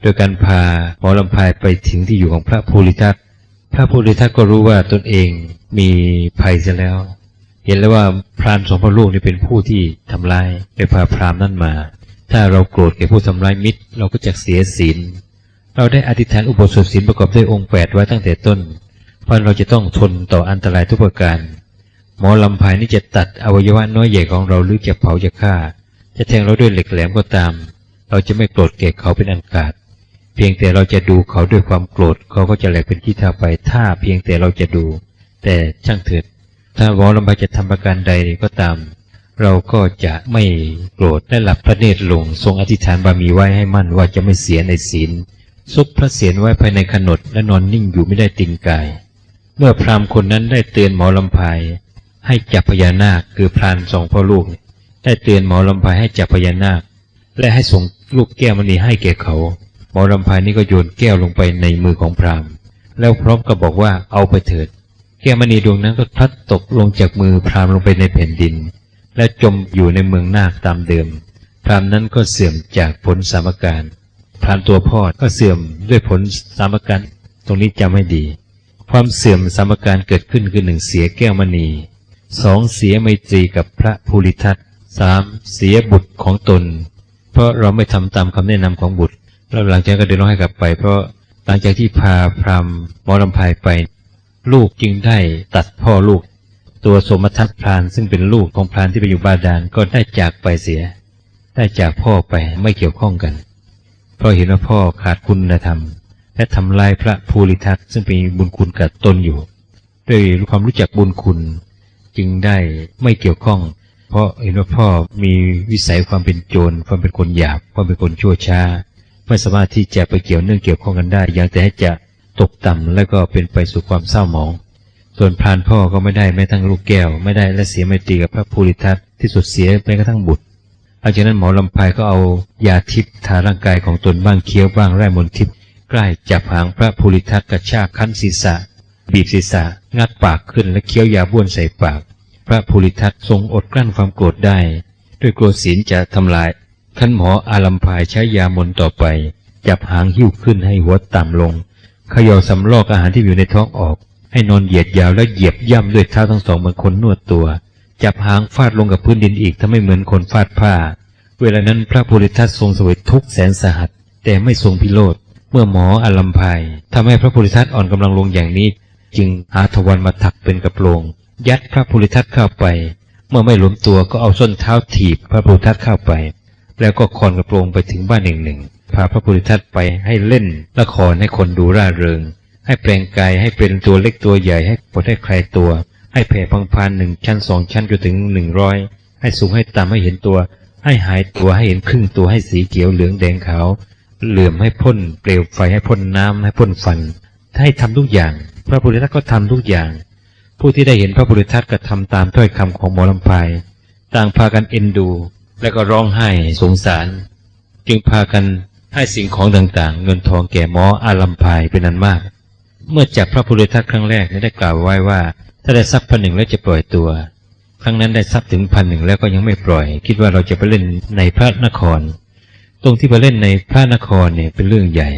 โดยการพาหมอลำพายไปถึงที่อยู่ของพระภูริทัตพระภูริทัตก็รู้ว่าตนเองมีภัยเสียแล้ว เห็นแล้วว่าพรานสองพระลูกนี่เป็นผู้ที่ทำลายได้พาพรามนั่นมา ถ้าเราโกรธแก่ผู้ทำลายมิตร เราก็จะเสียศีลเราได้อธิษฐานอุโบสถศีลประกอบด้วยองค์แปดไว้ตั้งแต่ต้น เพราะเราจะต้องทนต่ออันตรายทุกประการ หมอลำพายนี่จะตัดอวัยวะน้อยใหญ่ของเราหรือจะเผาจะฆ่า จะแทงเราด้วยเหล็กแหลมก็ตาม เราจะไม่โกรธแก่เขาเป็นอันขาด พียงแต่เราจะดูเขาด้วยความโกรธเขาก็จะแหลกเป็นขี้เถ้าไป ถ้าเพียงแต่เราจะดู แต่ช่างเถิด ถ้าหมอลำพายจะทำประการใดก็ตาม เราก็จะไม่โกรธและหลับพระเนตรลง ทรงอธิษฐานบารมีไว้ให้มั่นว่าจะไม่เสียในศีลซุกพระเศียรไว้ภายในขนดและนอนนิ่งอยู่ไม่ได้ติงกาย เมื่อพราหมณ์คนนั้นได้เตือนหมอลำพายให้จับพญานาคคือพรานสองพ่อลูก ได้เตือนหมอลำพายให้จับพญานาค และให้ส่งลูกแก้วมณีให้แก่เขา หมอลำพายนี่ก็โยนแก้วลงไปในมือของพราหมณ์ แล้วพร้อมกับบอกว่าเอาไปเถิด แก้วมณีดวงนั้นก็พลัดตกลงจากมือพราหมณ์ลงไปในแผ่นดิน และจมอยู่ในเมืองนาคตามเดิม พราหมณ์นั้นก็เสื่อมจากผลสามการพรานตัวพ่อก็เสื่อมด้วยผลสามการตรงนี้จำให้ดี ความเสื่อมสามการเกิดขึ้นคือหนึ่งเสียแก้วมณีสองเสียไมตรีกับพระภูริทัตสามเสียบุตรของตน เพราะเราไม่ทำตามคำแนะนำของบุตร แล้วหลังจากก็เดินร้องให้กลับไป เพราะหลังจากที่พาพรามหมอลำพายไป ลูกจึงได้ตัดพ่อลูก ตัวสมทัตพรานซึ่งเป็นลูกของพรานที่ไปอยู่บาดาลก็ได้จากไปเสีย ได้จากพ่อไปไม่เกี่ยวข้องกัน เพราะเห็นว่าพ่อขาดคุณธรรม และทำลายพระภูริทัตซึ่งเป็นบุญคุณกับตนอยู่ ด้วยความรู้จักบุญคุณ จึงได้ไม่เกี่ยวข้องเพราะเห็นว่าพ่อมีวิสัยความเป็นโจร ความเป็นคนหยาบ ความเป็นคนชั่วช้า ไม่สามารถที่จะไปเกี่ยวเนื่องเกี่ยวข้องกันได้ยังแต่ให้จะตกต่ำและก็เป็นไปสู่ความเศร้าหมอง ส่วนพรานพ่อก็ไม่ได้แม้ทั้งลูกแก้ว ไม่ได้และเสียไม่ตรีกับพระภูริทัตที่สุดเสียแม้กระทั่งบุตรหลังจากนั้นหมอลำพายก็เอายาทิพย์ทาร่างกายของตนบ้างเคี้ยวบ้างไร่มนทิพย์ใกล้จับหางพระภูริทัตกระชากคั้นศีรษะ บีบศีรษะ งัดปากขึ้นและเคี้ยวยาบ้วนใส่ปาก พระภูริทัตทรงอดกลั้นความโกรธได้ ด้วยกลัวศีลจะทำลาย ท่านหมออาลัมพายใช้ยามนต่อไป จับหางหิ้วขึ้นให้หัวต่ำลงเขย่าสำลอกอาหารที่อยู่ในท้องออก ให้นอนเหยียดยาวและเหยียบย่ำด้วยเท้าทั้งสองเหมือนคนนวดตัว จับหางฟาดลงกับพื้นดินอีกถ้าไม่เหมือนคนฟาดผ้า เวลานั้นพระโพธิทัตทรงสวยทุกแสนสหัส แต่ไม่ทรงพิโรธเมื่อหมออาลัมพายทำให้พระโพธิทัตอ่อนกำลังลงอย่างนี้ จึงหาทวันมาถักเป็นกระโปรงยัดพระโพธิทัตเข้าไป เมื่อไม่หลวมตัวก็เอาส้นเท้าถีบพระโพธิทัตเข้าไป แล้วก็คอนกระโปรงไปถึงบ้านหนึ่งหนึ่งพาพระโพธิทัตไปให้เล่นละครให้คนดูร่าเริง ให้แปลงกายให้เป็นตัวเล็กตัวใหญ่ให้ปลดให้ใครตัว ให้แผ่พังพานหนึ่งชั้นสองชั้นจนถึงหนึ่งร้อยให้สูงให้ต่ำให้เห็นตัว ให้หายตัวให้เห็นครึ่งตัวให้สีเขียวเหลืองแดงขาวเหลื่อมให้พ่นเปลวไฟให้พ่นน้ำให้พ่นฟันให้ทำทุกอย่าง พระพุทธทัตก็ทำทุกอย่าง ผู้ที่ได้เห็นพระพุทธทัตก็ทำตามถ้อยคำของหมอลำพายต่างพากันเอ็นดู และก็ร้องไห้สงสาร จึงพากันให้สิ่งของต่างๆ เงินทองแก่หมออาลัมพายเป็นอันมาก เมื่อจับพระพุทธทัตครั้งแรกได้กล่าวไว้ว่า ถ้าได้ทรัพย์พันหนึ่งแล้วจะปล่อยตัว ครั้งนั้นได้ทรัพย์ถึงพันหนึ่งแล้วก็ยังไม่ปล่อย คิดว่าเราจะไปเล่นในพระนคร ตรงที่ไปเล่นในพระนครเนี่ยเป็นเรื่องใหญ่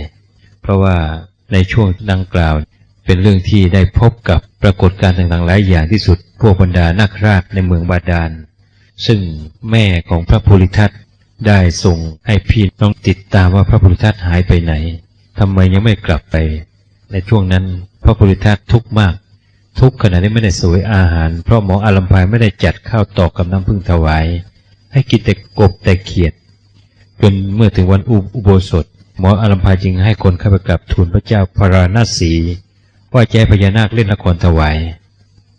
เพราะว่าในช่วงดังกล่าว เป็นเรื่องที่ได้พบกับปรากฏการณ์ต่างๆหลายอย่างที่สุด พวกบรรดานาคราชในเมืองบาดาล ซึ่งแม่ของพระโพธิทัตได้ส่งให้พี่น้องติดตามว่าพระโพธิทัตหายไปไหนทำไมยังไม่กลับไป ในช่วงนั้นพระโพธิทัตทุกข์มาก ทุกขณะที่ไม่ได้สวยอาหาร เพราะหมออารัมพายไม่ได้จัดข้าวตอกกับน้ำพึ่งถวาย ให้กินแต่กบแต่เขียด จนเมื่อถึงวันอุอโบสถ หมออารัมพายจึงให้คนเข้าไปกราบทูลพระเจ้าพระราณสีว่าจะให้พญานาคเล่นละครถวาย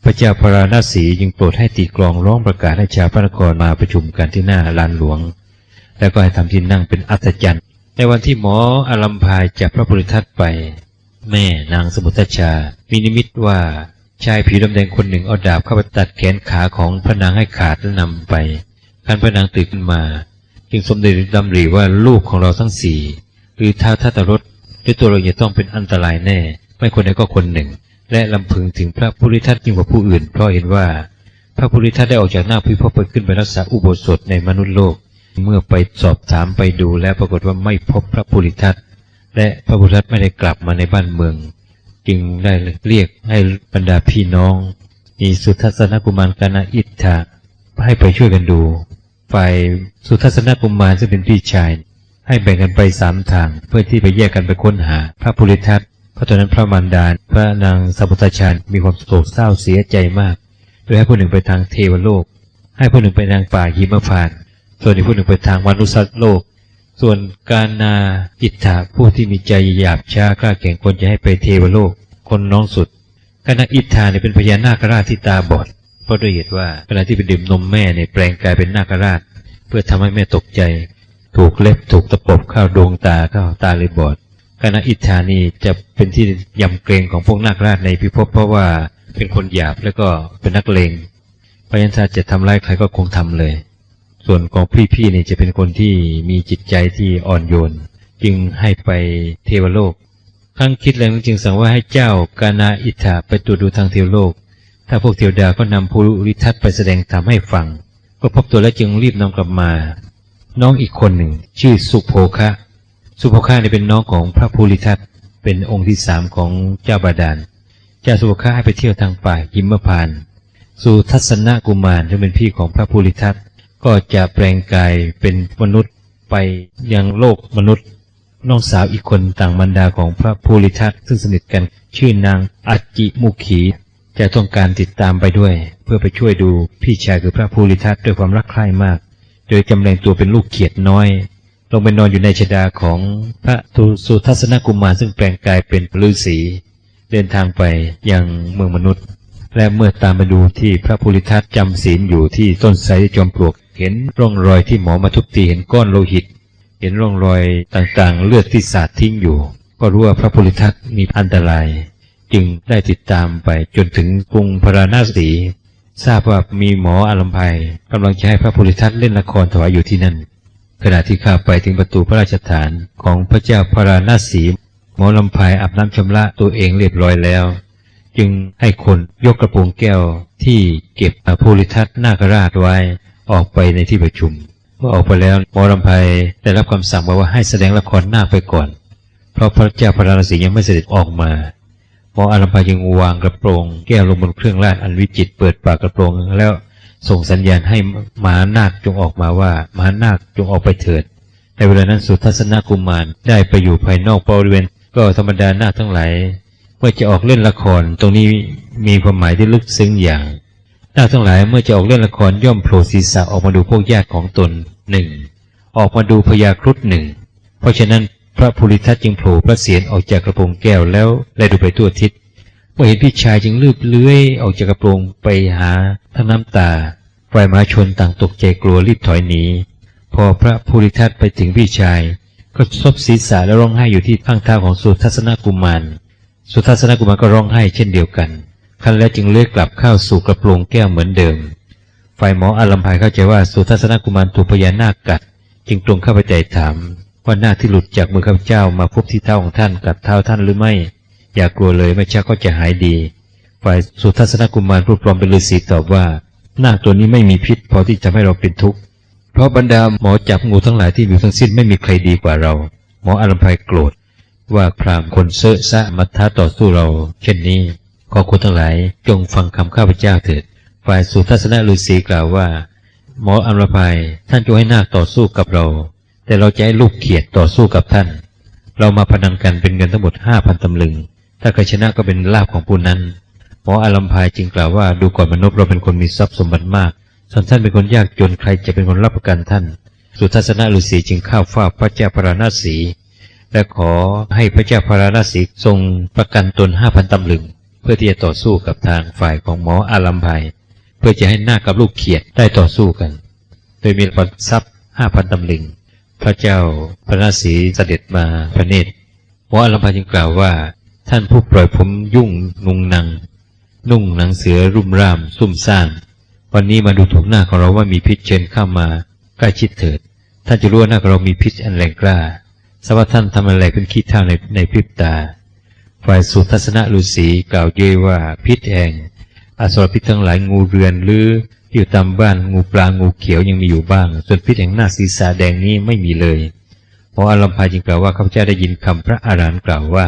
พระเจ้าพระราณสีจึงโปรดให้ตีกลองร้องประกาศให้ชาวพระนครมาประชุมกันที่หน้าลานหลวง แล้วก็ให้ทำที่นั่งเป็นอัศจรรย์ ในวันที่หมออารัมพายจับพระบริทัตไป แม่นางสมุทชา มีนิมิตว่าชายผิวดำแดงคนหนึ่งเอาดาบเข้าไปตัดแขนขาของพระนางให้ขาดและนำไปการพระนางตื่นขึ้นมา จึงสมเด็จดำริว่าลูกของเราทั้งสี่หรือท้าวทัตรสด้วยตัวเราจะต้องเป็นอันตรายแน่ ไม่คนใดก็คนหนึ่ง และลำพึงถึงพระภูริทัตยิ่งกว่าผู้อื่น เพราะเห็นว่า พระภูริทัตได้ออกจากหน้าพิภพไปขึ้นไปรักษาอุโบสถในมนุษย์โลก เมื่อไปสอบถามไปดูแล้วปรากฏว่าไม่พบพระภูริทัตและพระพุทธทัตไม่ได้กลับมาในบ้านเมือง จึงได้เรียกให้บรรดาพี่น้องมีสุทัศนกุมารกนาอิทธาให้ไปช่วยกันดู ฝ่ายสุทัศนกุมารซึ่งเป็นพี่ชาย ให้แบ่งกันไปสามทางเพื่อที่ไปแยกกันไปค้นหาพระภูริทัต เพราะตอนนั้นพระมารดาพระนางสัพพุทธชานมีความโศกเศร้าเสียใจมาก โดยให้ผู้หนึ่งไปทางเทวโลก ให้ผู้หนึ่งไปทางป่าหิมพานต์ส่วนอีกผู้หนึ่งไปทางมนุษย์โลก ส่วนการนาอิทธาผู้ที่มีใจหยาบช้ากล้าแข่งคนจะให้ไปเทวโลก คนน้องสุดการนาอิทธาเนี่ยเป็นพญานาคราชที่ตาบอดเพราะด้วยเหตุว่าเวลาที่ไปดื่มนมแม่เนี่ยแปลงกายเป็นนาคราช เพื่อทำให้แม่ตกใจ ถูกเล็บถูกตะปบเข้าดวงตาเข้าตาเลยบอด คณะอิทธานีจะเป็นที่ยำเกรงของพวกนาคราชในพิภพเพราะว่าเป็นคนหยาบแล้วก็เป็นนักเลงพราะฉะนั้นถ้าจะทำร้ายใครก็คงทำเลย ส่วนของพี่ๆนี่จะเป็นคนที่มีจิตใจที่อ่อนโยน จึงให้ไปเทวโลกครั้งคิดแรงจึงสั่งว่าให้เจ้ากานาอิทธาไปตรวจดูทางเทวโลก ถ้าพวกเทวดาก็นำภูริทัตไปแสดงธรรมให้ฟัง ก็พบตัวแล้วจึงรีบนำกลับมา น้องอีกคนหนึ่ง ชื่อสุโภคะ สุโภคะเนี่ยเป็นน้องของพระภูริทัตเป็นองค์ที่สามของเจ้าบาดาล เจ้าสุโภคะให้ไปเที่ยวทางป่าหิมพานต์สุทัศนกุมารที่เป็นพี่ของพระภูริทัตก็จะแปลงกายเป็นมนุษย์ไปยังโลกมนุษย์ น้องสาวอีกคนต่างบรรดาของพระภูริทัตซึ่งสนิทกันชื่อนางอัจจิมุขี จะต้องการติดตามไปด้วย เพื่อไปช่วยดูพี่ชายคือพระภูริทัตด้วยความรักใคร่มาก โดยจำแรงตัวเป็นลูกเขียดน้อย ลงไปนอนอยู่ในชดาของพระทุสุทัศนกุมารซึ่งแปลงกายเป็นฤาษีเดินทางไปยังเมืองมนุษย์ และเมื่อตามไปดูที่พระภูริทัตจำศีลอยู่ที่ต้นไทรจอมปลวก เห็นร่องรอยที่หมอมาทุบตีเห็นก้อนโลหิต เห็นร่องรอยต่างๆ เลือดที่สาดทิ้งอยู่ ก็รู้ว่าพระภูริทัตมีอันตราย จึงได้ติดตามไปจนถึงกรุงพาราณสีทราบว่ามีหมออารัมภัยกำลังจะให้พระภูริทัตเล่นละครถวายอยู่ที่นั่น ขณะที่ข้าไปถึงประตูพระราชฐานของพระเจ้าพาราณสีหมอลำพายอาบน้ำชำระตัวเองเรียบร้อยแล้ว จึงให้คนยกกระโปรงแก้วที่เก็บพระภูริทัตนาคราชไว้ออกไปในที่ประชุมเมื่อออกไปแล้วหมอลำพายได้รับคำสั่งมาว่าให้แสดงละครหน้าไปก่อน เพราะพระเจ้าพาราณสียังไม่เสด็จออกมาหมออารัมพายังวางกระโปรงแก้วลงบนเครื่องราชอันวิจิตเปิดปากกระโปรงแล้ว ส่งสัญญาณให้มหานาคจงออกมาว่ามหานาคจงออกไปเถิด ในเวลานั้นสุทัศนกุมารได้ไปอยู่ภายนอกบริเวณ ก็ธรรมดานาคทั้งหลายเมื่อจะออกเล่นละครตรงนี้มีความหมายที่ลึกซึ้งอย่างนาคทั้งหลายเมื่อจะออกเล่นละครย่อมโผล่ศีรษะออกมาดูพวกญาติของตนหนึ่งออกมาดูพญาครุฑหนึ่งเพราะฉะนั้นพระภูริทัตจึงโผล่พระเศียรออกจากกระโปรงแก้วแล้วแลดูไปทั่วทิศ เมื่อเห็นพี่ชายจึงลืบเลื้อยออกจากกระโปรงไปหาทั้งน้ำตาฝ่ายมหาชนต่างตกใจกลัวรีบถอยหนี พอพระภูริทัตไปถึงพี่ชาย ก็ซบศีรษะและร้องไห้อยู่ที่ข้างเท้าของสุทัศนกุมาร สุทัศนกุมารก็ร้องไห้เช่นเดียวกันคันแล้วจึงเลื้อยกลับเข้าสู่กระโปรงแก้วเหมือนเดิม ฝ่ายหมออารัมภัยเข้าใจว่าสุทัศนกุมารถูกพญานาคกัด จึงตรงเข้าไปไต่ถามว่านาคที่หลุดจากมือข้าพเจ้ามาพบที่เท้าของท่านกับเท้าท่านหรือไม่ อย่ากกลัวเลยไม่ช้าก็จะหายดี ฝ่ายสุทัศนกุมารผู้ปลอมเป็นฤาษีตอบว่านาคตัวนี้ไม่มีพิษพอที่จะให้เราเป็นทุกข์ เพราะบรรดาหมอจับงูทั้งหลายที่อยู่ทั้งสิ้นไม่มีใครดีกว่าเรา หมออารัมภัยโกรธ ว่าพรามคนเซอะซะมาท้าต่อสู้เรา เช่นนี้ ขอคนทั้งหลายจงฟังคำข้าพเจ้าเถิด ฝ่ายสุทัศนฤาษีกล่าวว่า หมออารัมภัยท่านจงให้นาคต่อสู้กับเรา แต่เราจะให้ลูกเขียดต่อสู้กับท่าน เรามาพนันกันเป็นเงินทั้งหมดห้าพันตำลึง ถ้าใครชนะก็เป็นลาภของผู้นั้นหมออารัมพายจึงกล่าวว่าดูก่อนมนุษย์เราเป็นคนมีทรัพย์สมบัติมากส่วนท่านเป็นคนยากจนใครจะเป็นคนรับประกันท่าน สุทัศนฤาษีจึงเข้าเฝ้าพระเจ้าพระราณสีและขอให้พระเจ้าพระราณสีทรงประกันตนห้าพันตำลึง เพื่อที่จะต่อสู้กับทางฝ่ายของหมออารัมพายเพื่อจะให้หน้ากับลูกเขียดได้ต่อสู้กัน โดยมีทรัพย์ห้าพันตำลึง พระเจ้าพระราชสีเสด็จมาพระเนตรหมออารัมพายจึงกล่าวว่า ท่านผู้ปล่อยผมยุ่งนุงนัง นุ่งหนังเสือรุ่มร่ามซุ่มซ่ามวันนี้มาดูถูกหน้าของเราว่ามีพิษเชิญเข้ามาใกล้ชิดเถิด ท่านจะรู้ว่าหน้าของเรามีพิษอันแรงกล้าสวัสท่านทำอะไรเป็นขี้เท่าในในพริบตา ฝ่ายสุทัศนฤาษีกล่าวเย่ว่าพิษแห่งอสรพิษทั้งหลายงูเรือนหรือที่อยู่ตามบ้านงูปลางูเขียวยังมีอยู่บ้าง ส่วนพิษแห่งหน้าศีรษะแดงนี้ไม่มีเลยพระอารมพายจึงกล่าวว่าข้าพเจ้าได้ยินคำพระอารหันต์กล่าวว่า